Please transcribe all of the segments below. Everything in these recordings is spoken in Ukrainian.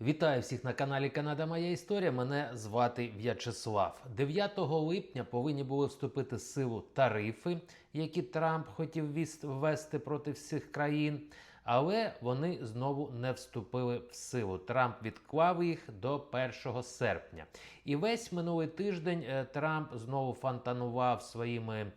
Вітаю всіх на каналі Канада Моя Історія. Мене звати В'ячеслав. 9 липня повинні були вступити в силу тарифи, які Трамп хотів ввести проти всіх країн. Але вони знову не вступили в силу. Трамп відклав їх до 1 серпня. І весь минулий тиждень е, Трамп знову фонтанував своїми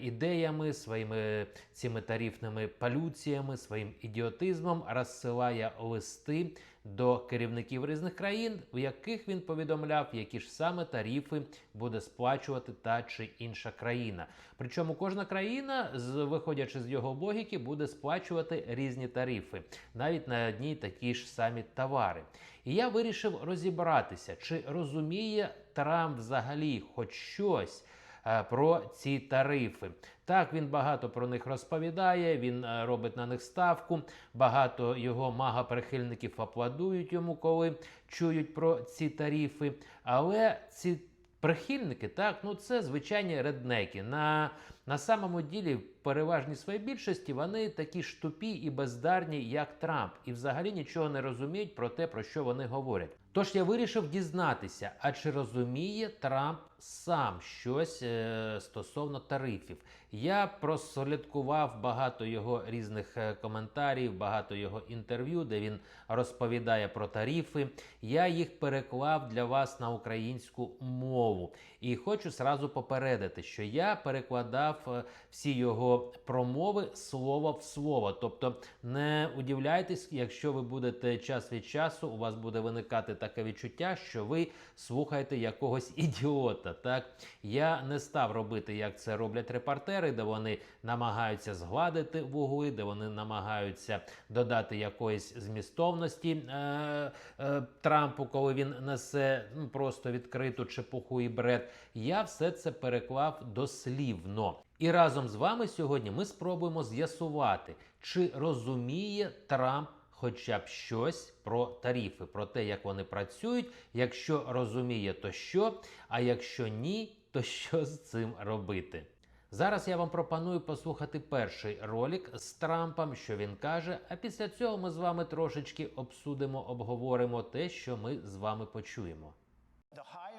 ідеями, своїми цими тарифними палюціями, своїм ідіотизмом, розсилає листи до керівників різних країн, в яких він повідомляв, які ж саме тарифи буде сплачувати та чи інша країна. Причому кожна країна, виходячи з його логіки, буде сплачувати різні тарифи, навіть на одні такі ж самі товари. І я вирішив розібратися, чи розуміє Трамп взагалі хоч щось е, про ці тарифи. Так, він багато про них розповідає, він е, робить на них ставку. Багато його мага-прихильників аплодують йому, коли чують про ці тарифи. Але ці прихильники, так, ну це звичайні реднеки. На, на самому ділі, в переважній своїй більшості, вони такі ж тупі і бездарні, як Трамп, і взагалі нічого не розуміють про те, про що вони говорять. Тож я вирішив дізнатися, а чи розуміє Трамп сам щось е, стосовно тарифів. Я прослідкував багато його різних е, коментарів, багато його інтерв'ю, де він розповідає про тарифи. Я їх переклав для вас на українську мову. І хочу сразу попередити, що я перекладав е, всі його промови слово в слово. Тобто не удивляйтесь, якщо ви будете час від часу, у вас буде виникати таке відчуття, що ви слухаєте якогось ідіота. Так я не став робити, як це роблять репортери, де вони намагаються згладити вугли, де вони намагаються додати якоїсь змістовності е, е, Трампу, коли він несе ну, просто відкриту чепуху і бред. Я все це переклав дослівно. І разом з вами сьогодні ми спробуємо з'ясувати, чи розуміє Трамп хоча б щось про тарифи, про те, як вони працюють. Якщо розуміє, то що, а якщо ні, то що з цим робити? Зараз я вам пропоную послухати перший ролик з Трампом, що він каже. А після цього ми з вами трошечки обсудимо, обговоримо те, що ми з вами почуємо.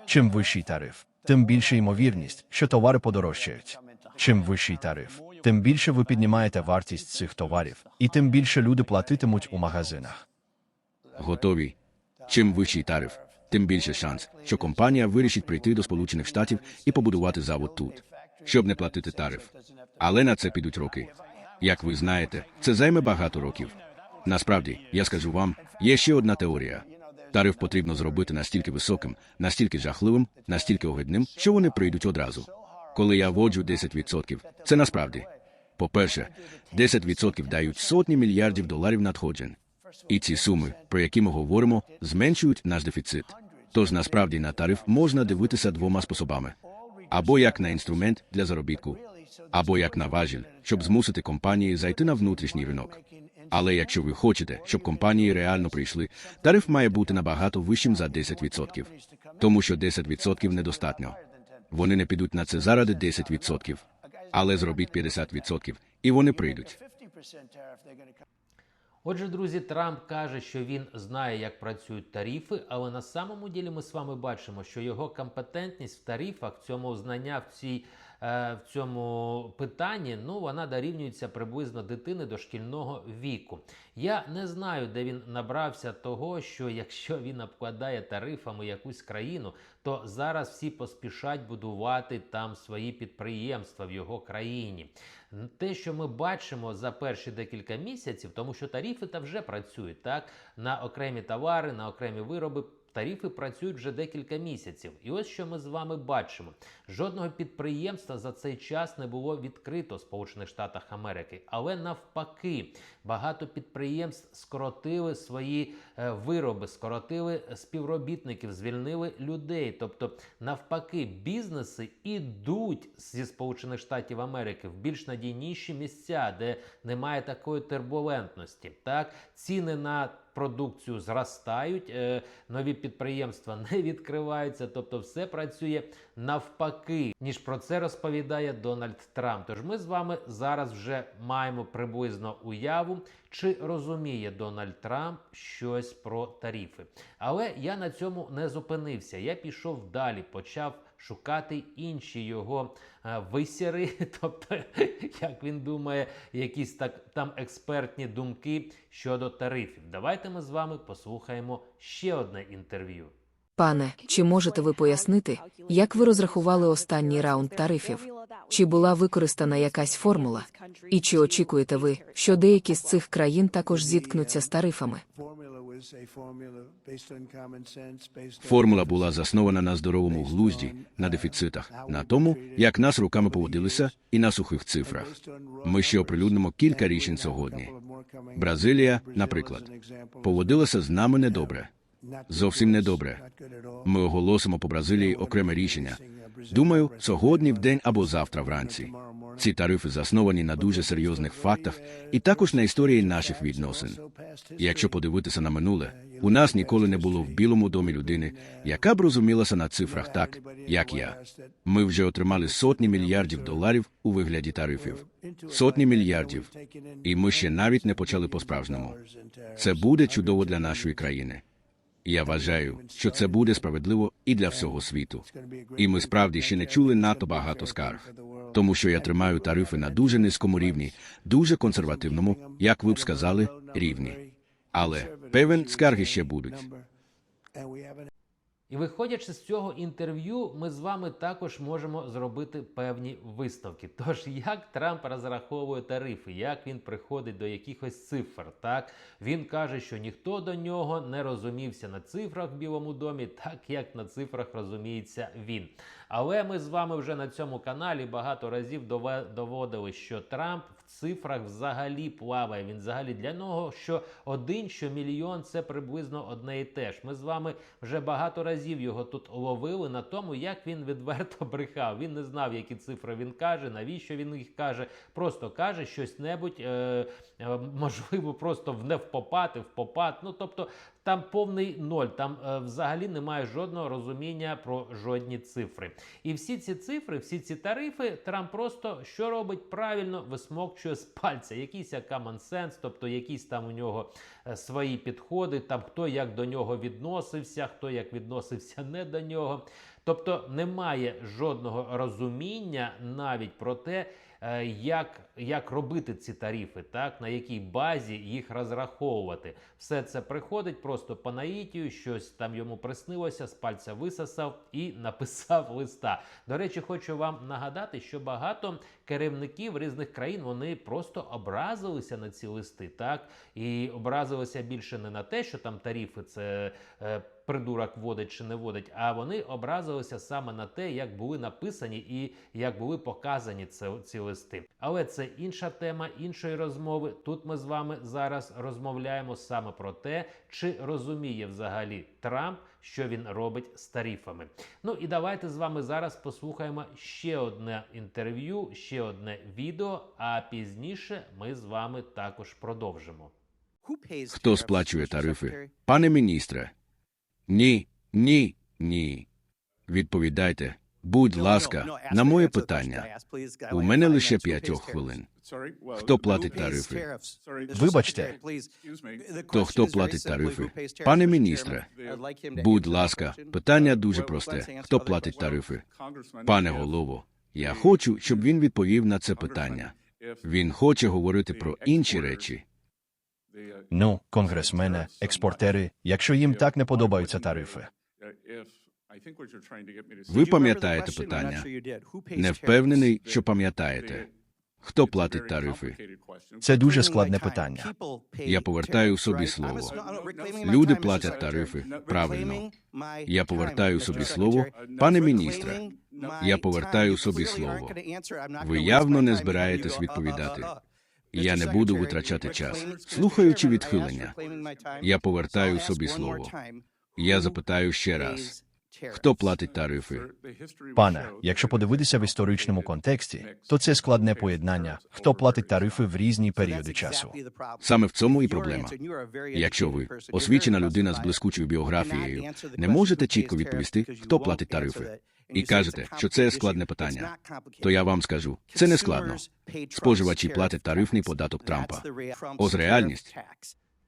Чим вищий тариф, тим більша ймовірність, що товари подорожчають. Чим вищий тариф, тим більше ви піднімаєте вартість цих товарів, і тим більше люди платитимуть у магазинах. Готові. Чим вищий тариф, тим більше шанс, що компанія вирішить прийти до Сполучених Штатів і побудувати завод тут, щоб не платити тариф. Але на це підуть роки. Як ви знаєте, це займе багато років. Насправді, я скажу вам, є ще одна теорія. Тариф потрібно зробити настільки високим, настільки жахливим, настільки огидним, що вони прийдуть одразу. Коли я вводжу 10%, це насправді. По-перше, 10% дають сотні мільярдів доларів надходжень. І ці суми, про які ми говоримо, зменшують наш дефіцит. Тож насправді на тариф можна дивитися двома способами: або як на інструмент для заробітку, або як на важіль, щоб змусити компанії зайти на внутрішній ринок. Але якщо ви хочете, щоб компанії реально прийшли, тариф має бути набагато вищим за 10%. Тому що 10% недостатньо. Вони не підуть на це заради 10%. Але зробіть 50%, і вони прийдуть. Отже, друзі, Трамп каже, що він знає, як працюють тарифи, але на самому ділі ми з вами бачимо, що його компетентність в тарифах, в цьому знання в цій. Е, В цьому питанні ну вона дорівнюється приблизно дитини дошкільного віку. Я не знаю, де він набрався того, що якщо він обкладає тарифами якусь країну, то зараз всі поспішать будувати там свої підприємства в його країні. Те, що ми бачимо за перші декілька місяців, тому що тарифи та вже працюють так на окремі товари, на окремі вироби. Тарифи працюють вже декілька місяців. І ось що ми з вами бачимо: жодного підприємства за цей час не було відкрито в Сполучених Штатах Америки. Але навпаки, багато підприємств скоротили свої е, вироби, скоротили співробітників, звільнили людей. Тобто, навпаки, бізнеси ідуть зі Сполучених Штатів Америки в більш надійніші місця, де немає такої турбулентності. Так, ціни на продукцію зростають, е, нові підприємства не відкриваються, тобто все працює навпаки, ніж про це розповідає Дональд Трамп. Тож ми з вами зараз вже маємо приблизно уяву, Чи розуміє Дональд Трамп щось про тарифи? Але я на цьому не зупинився. Я пішов далі, почав шукати інші його е, висіри, тобто, як він думає, якісь так там експертні думки щодо тарифів. Давайте ми з вами послухаємо ще одне інтерв'ю. Пане, чи можете ви пояснити, як ви розрахували останній раунд тарифів? Чи була використана якась формула? І чи очікуєте ви, що деякі з цих країн також зіткнуться з тарифами? Формула була заснована на здоровому глузді, на дефіцитах, на тому, як нас руками поводилися, і на сухих цифрах. Ми ще оприлюднимо кілька рішень сьогодні. Бразилія, наприклад, поводилася з нами недобре. Зовсім недобре. Ми оголосимо по Бразилії окреме рішення. Думаю, сьогодні в день або завтра вранці. Ці тарифи засновані на дуже серйозних фактах і також на історії наших відносин. Якщо подивитися на минуле, у нас ніколи не було в Білому домі людини, яка б розумілася на цифрах так, як я. Ми вже отримали сотні мільярдів доларів у вигляді тарифів. Сотні мільярдів. І ми ще навіть не почали по-справжньому. Це буде чудово для нашої країни. Я вважаю, що це буде справедливо і для всього світу. І ми справді ще не чули надто багато скарг. Тому що я тримаю тарифи на дуже низькому рівні, дуже консервативному, як ви б сказали, рівні. Але певен скарги ще будуть. І виходячи з цього інтерв'ю, ми з вами також можемо зробити певні висновки. Тож, як Трамп розраховує тарифи, як він приходить до якихось цифр, так він каже, що ніхто до нього не розумівся на цифрах в Білому домі, так як на цифрах розуміється він. Але ми з вами вже на цьому каналі багато разів доводили, що Трамп цифрах взагалі плаває. Він взагалі для нього, що один, що мільйон це приблизно одне і те ж. Ми з вами вже багато разів його тут ловили на тому, як він відверто брехав. Він не знав, які цифри він каже, навіщо він їх каже. Просто каже щось небудь, е, е, можливо, просто в не в в попад. Ну тобто там повний ноль, там е, взагалі немає жодного розуміння про жодні цифри. І всі ці цифри, всі ці тарифи, Трамп просто що робить правильно, висмокчує з пальця. Якийсь як common sense, тобто якісь там у нього е, свої підходи, там хто як до нього відносився, хто як відносився не до нього. Тобто немає жодного розуміння навіть про те, як, як робити ці тарифи, так на якій базі їх розраховувати. Все це приходить просто по наїтію, щось там йому приснилося, з пальця висосав і написав листа. До речі, хочу вам нагадати, що багато керівників різних країн вони просто образилися на ці листи, так і образилися більше не на те, що там тарифи це. Придурок водить чи не водить, а вони образилися саме на те, як були написані і як були показані це, ці листи. Але це інша тема іншої розмови. Тут ми з вами зараз розмовляємо саме про те, чи розуміє взагалі Трамп, що він робить з тарифами. Ну і давайте з вами зараз послухаємо ще одне інтерв'ю, ще одне відео. А пізніше ми з вами також продовжимо. Хто сплачує тарифи? Пане міністре. Ні, ні, ні. Відповідайте, будь ласка, на моє питання. У мене лише п'ятьох хвилин. Хто платить тарифи? Вибачте. То хто платить тарифи? Пане міністре, будь ласка, питання дуже просте. Хто платить тарифи? Пане голово, я хочу, щоб він відповів на це питання. Він хоче говорити про інші речі. Ну, конгресмени, експортери, якщо їм так не подобаються тарифи. Ви пам'ятаєте питання? Не впевнений, що пам'ятаєте. Хто платить тарифи? Це дуже складне питання. Я повертаю собі слово. Люди платять тарифи. Правильно. Я повертаю собі слово. Пане міністре, я повертаю собі слово. Ви явно не збираєтесь відповідати. Я не буду витрачати час, слухаючи відхилення. Я повертаю собі слово. Я запитаю ще раз: хто платить тарифи? Пане, якщо подивитися в історичному контексті, то це складне поєднання, хто платить тарифи в різні періоди часу. Саме в цьому і проблема. Якщо ви, освічена людина з блискучою біографією, не можете чітко відповісти, хто платить тарифи. і кажете, що це складне питання, то я вам скажу, це не складно. Споживачі платять тарифний податок Трампа. Ось реальність.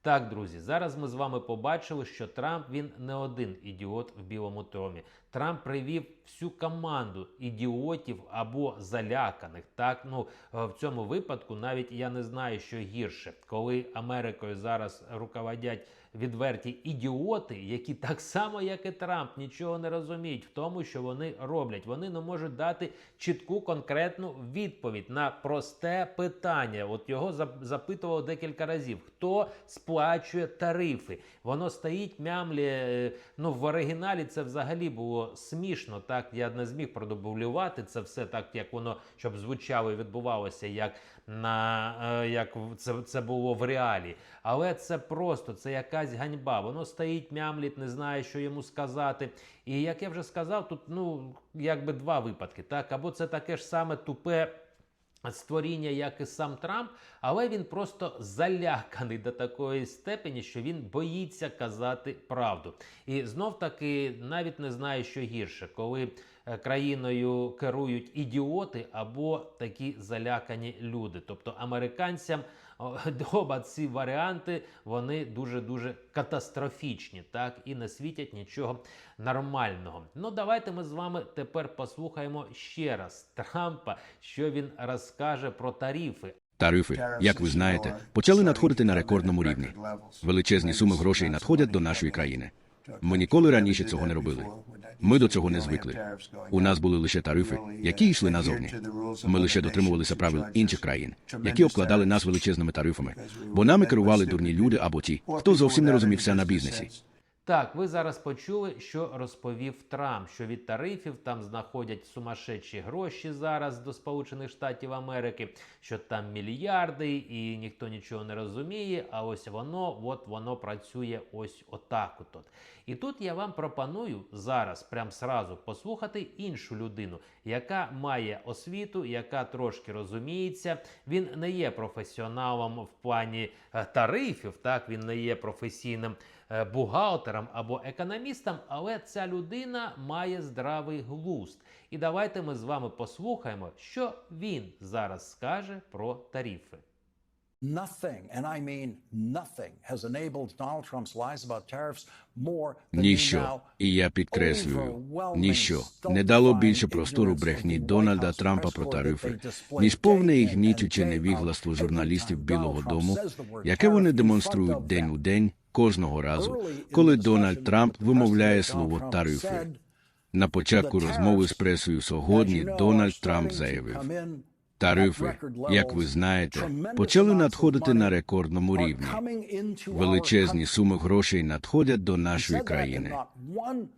Так, друзі, зараз ми з вами побачили, що Трамп він не один ідіот в Білому тромі. Трамп привів всю команду ідіотів або заляканих. Так, ну е, в цьому випадку навіть я не знаю, що гірше, коли Америкою зараз руководять відверті ідіоти, які так само, як і Трамп, нічого не розуміють в тому, що вони роблять. Вони не можуть дати чітку конкретну відповідь на просте питання. От його зап- запитував декілька разів: хто сплачує тарифи? Воно стоїть мямлі. е, Ну в оригіналі це взагалі було смішно. Так я не зміг продублювати це все так, як воно щоб звучало і відбувалося, як на е, як це, це було в реалі. Але це просто це якась ганьба. Воно стоїть, мямлить, не знає, що йому сказати. І як я вже сказав, тут ну якби два випадки. Так, або це таке ж саме тупе. Створіння, як і сам Трамп, але він просто заляканий до такої степені, що він боїться казати правду. І знов таки навіть не знаю, що гірше, коли е, країною керують ідіоти або такі залякані люди. Тобто американцям оба ці варіанти вони дуже дуже катастрофічні, так і не світять нічого нормального. Ну давайте ми з вами тепер послухаємо ще раз Трампа, що він розкаже про тарифи. Тарифи, як ви знаєте, почали надходити на рекордному рівні. Величезні суми грошей надходять до нашої країни. Ми ніколи раніше цього не робили. Ми до цього не звикли. У нас були лише тарифи, які йшли назовні. Ми лише дотримувалися правил інших країн, які обкладали нас величезними тарифами, бо нами керували дурні люди або ті, хто зовсім не розумівся на бізнесі. Так, ви зараз почули, що розповів Трамп, що від тарифів там знаходять сумасшедші гроші зараз до Сполучених Штатів Америки, що там мільярди і ніхто нічого не розуміє. А ось воно, от воно працює ось отак. От. І тут я вам пропоную зараз, прям сразу, послухати іншу людину, яка має освіту, яка трошки розуміється. Він не є професіоналом в плані е, тарифів, так він не є професійним е, бухгалтером або економістом, але ця людина має здравий глузд. І давайте ми з вами послухаємо, що він зараз скаже про тарифи. Nothing, and I mean nothing, has enabled Donald Trump's lies about tariffs more than Ніщо, і я підкреслюю, ніщо. не дало більше простору брехні Дональда Трампа про тарифи, ніж повне і гнічуче невігластво журналістів Білого Дому, яке вони демонструють день у день кожного разу, коли Дональд Трамп вимовляє слово тарифи. На початку розмови з пресою сьогодні Дональд Трамп заявив, тарифи, як ви знаєте, почали надходити на рекордному рівні. Величезні суми грошей надходять до нашої країни.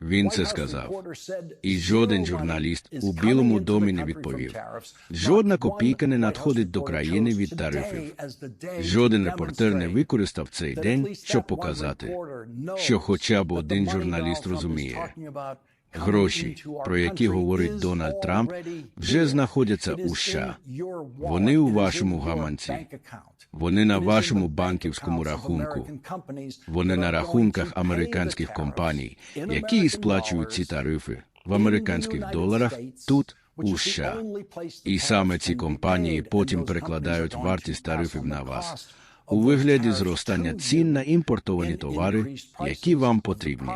Він це сказав. І жоден журналіст у Білому домі не відповів. Жодна копійка не надходить до країни від тарифів. Жоден репортер не використав цей день, щоб показати, що хоча б один журналіст розуміє. Гроші, про які говорить Дональд Трамп, вже знаходяться у США. Вони у вашому гаманці. Вони на вашому банківському рахунку. Вони на рахунках американських компаній, які і сплачують ці тарифи в американських доларах тут, у США. І саме ці компанії потім перекладають вартість тарифів на вас у вигляді зростання цін на імпортовані товари, які вам потрібні.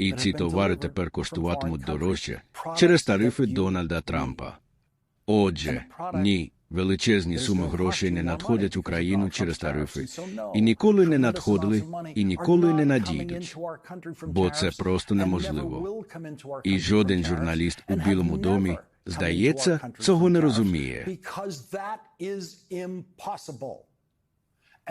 І ці товари тепер коштуватимуть дорожче через тарифи Дональда Трампа. Отже, ні, величезні суми грошей не надходять в Україну через тарифи, і ніколи не надходили, і ніколи не надійдуть, бо це просто неможливо. І жоден журналіст у Білому домі, здається, цього не розуміє.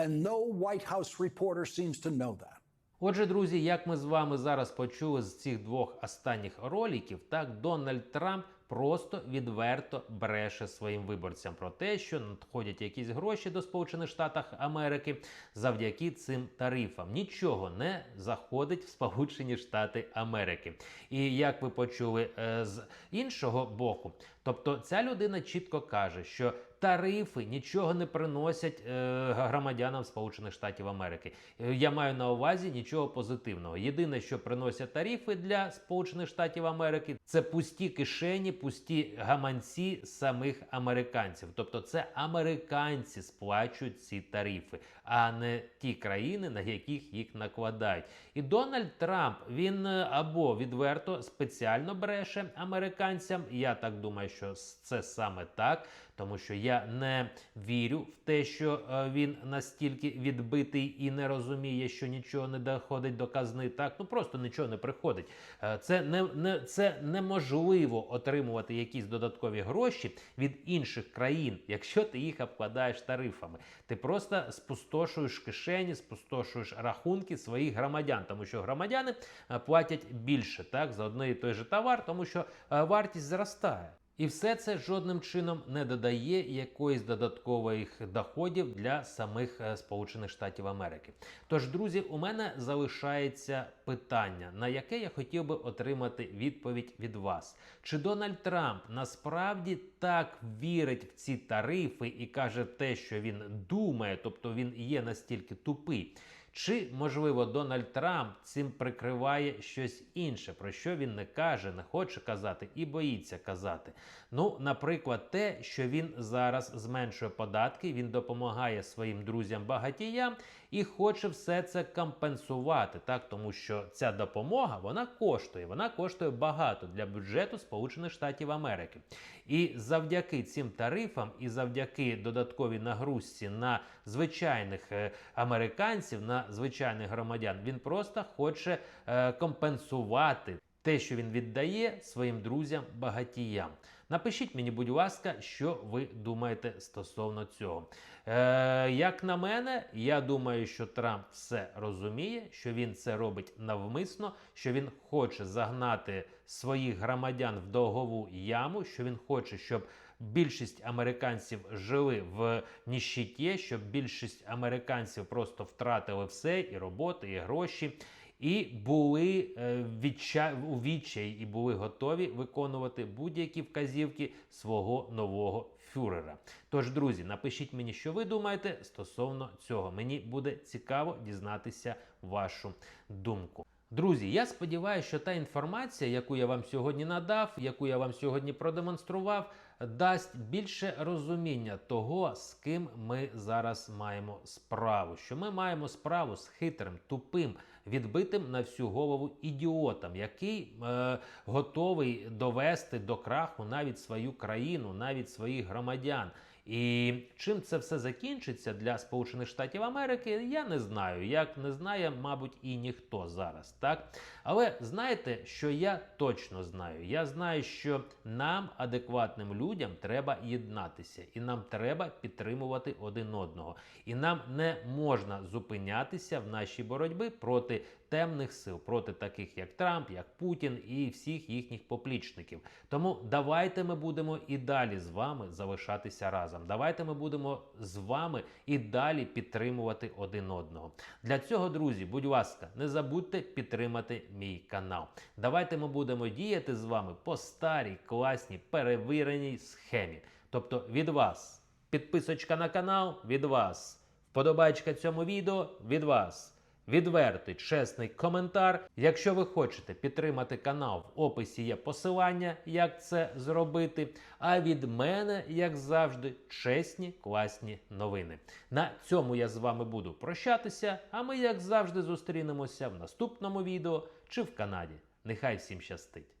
And no White House reporter seems to know that. Отже, друзі, як ми з вами зараз почули з цих двох останніх роліків, так Дональд Трамп просто відверто бреше своїм виборцям про те, що надходять якісь гроші до Сполучених Штатів Америки завдяки цим тарифам. Нічого не заходить в Сполучені Штати Америки. І як ви почули е, з іншого боку, тобто ця людина чітко каже, що тарифи нічого не приносять е, громадянам Сполучених Штатів Америки. Е, Я маю на увазі нічого позитивного. Єдине, що приносять тарифи для Сполучених Штатів Америки, це пусті кишені, пусті гаманці самих американців. Тобто, це американці сплачують ці тарифи, а не ті країни, на яких їх накладають. І Дональд Трамп він е, або відверто спеціально бреше американцям. Я так думаю, що це саме так, тому що я не вірю в те, що е, він настільки відбитий і не розуміє, що нічого не доходить до казни. Так ну просто нічого не приходить. Е, Це не, не це неможливо отримувати якісь додаткові гроші від інших країн, якщо ти їх обкладаєш тарифами. Ти просто спустошуєш кишені, спустошуєш рахунки своїх громадян, тому що громадяни е, платять більше так за одне і той же товар, тому що вартість зростає. І все це жодним чином не додає якоїсь додаткових доходів для самих е, Сполучених Штатів Америки. Тож, друзі, у мене залишається питання, на яке я хотів би отримати відповідь від вас. Чи Дональд Трамп насправді так вірить в ці тарифи і каже те, що він думає, тобто він є настільки тупий? Чи, можливо, Дональд Трамп цим прикриває щось інше, про що він не каже, не хоче казати і боїться казати? Ну, наприклад, те, що він зараз зменшує податки, він допомагає своїм друзям-багатіям і хоче все це компенсувати, так тому що ця допомога вона коштує, вона коштує багато для бюджету Сполучених Штатів Америки. І завдяки цим тарифам, і завдяки додатковій нагрузці на звичайних е, американців, на звичайних громадян, він просто хоче е, компенсувати те, що він віддає своїм друзям-багатіям. Напишіть мені, будь ласка, що ви думаєте стосовно цього. Е, як на мене, я думаю, що Трамп все розуміє, що він це робить навмисно, що він хоче загнати своїх громадян в довгову яму, що він хоче, щоб більшість американців жили в ніщиті, щоб більшість американців просто втратили все і роботу, і гроші. І були е, відча... у відчаї і були готові виконувати будь-які вказівки свого нового фюрера. Тож, друзі, напишіть мені, що ви думаєте стосовно цього. Мені буде цікаво дізнатися вашу думку. Друзі, я сподіваюся, що та інформація, яку я вам сьогодні надав, яку я вам сьогодні продемонстрував, дасть більше розуміння того, з ким ми зараз маємо справу. Що ми маємо справу з хитрим, тупим, відбитим на всю голову ідіотом, який е, готовий довести до краху навіть свою країну, навіть своїх громадян. І чим це все закінчиться для Сполучених Штатів Америки, я не знаю. Як не знає, мабуть, і ніхто зараз, так? Але знаєте, що я точно знаю? Я знаю, що нам, адекватним людям, треба єднатися, і нам треба підтримувати один одного. І нам не можна зупинятися в нашій боротьбі проти темних сил, проти таких як Трамп, як Путін і всіх їхніх поплічників. Тому давайте ми будемо і далі з вами залишатися разом. Давайте ми будемо з вами і далі підтримувати один одного. Для цього, друзі, будь ласка, не забудьте підтримати мій канал. Давайте ми будемо діяти з вами по старій, класній, перевіреній схемі. Тобто від вас підписочка на канал від вас, вподобайка цьому відео від вас. Відвертий, чесний коментар. Якщо ви хочете підтримати канал, в описі є посилання, як це зробити. А від мене, як завжди, чесні, класні новини. На цьому я з вами буду прощатися. А ми, як завжди, зустрінемося в наступному відео чи в Канаді. Нехай всім щастить!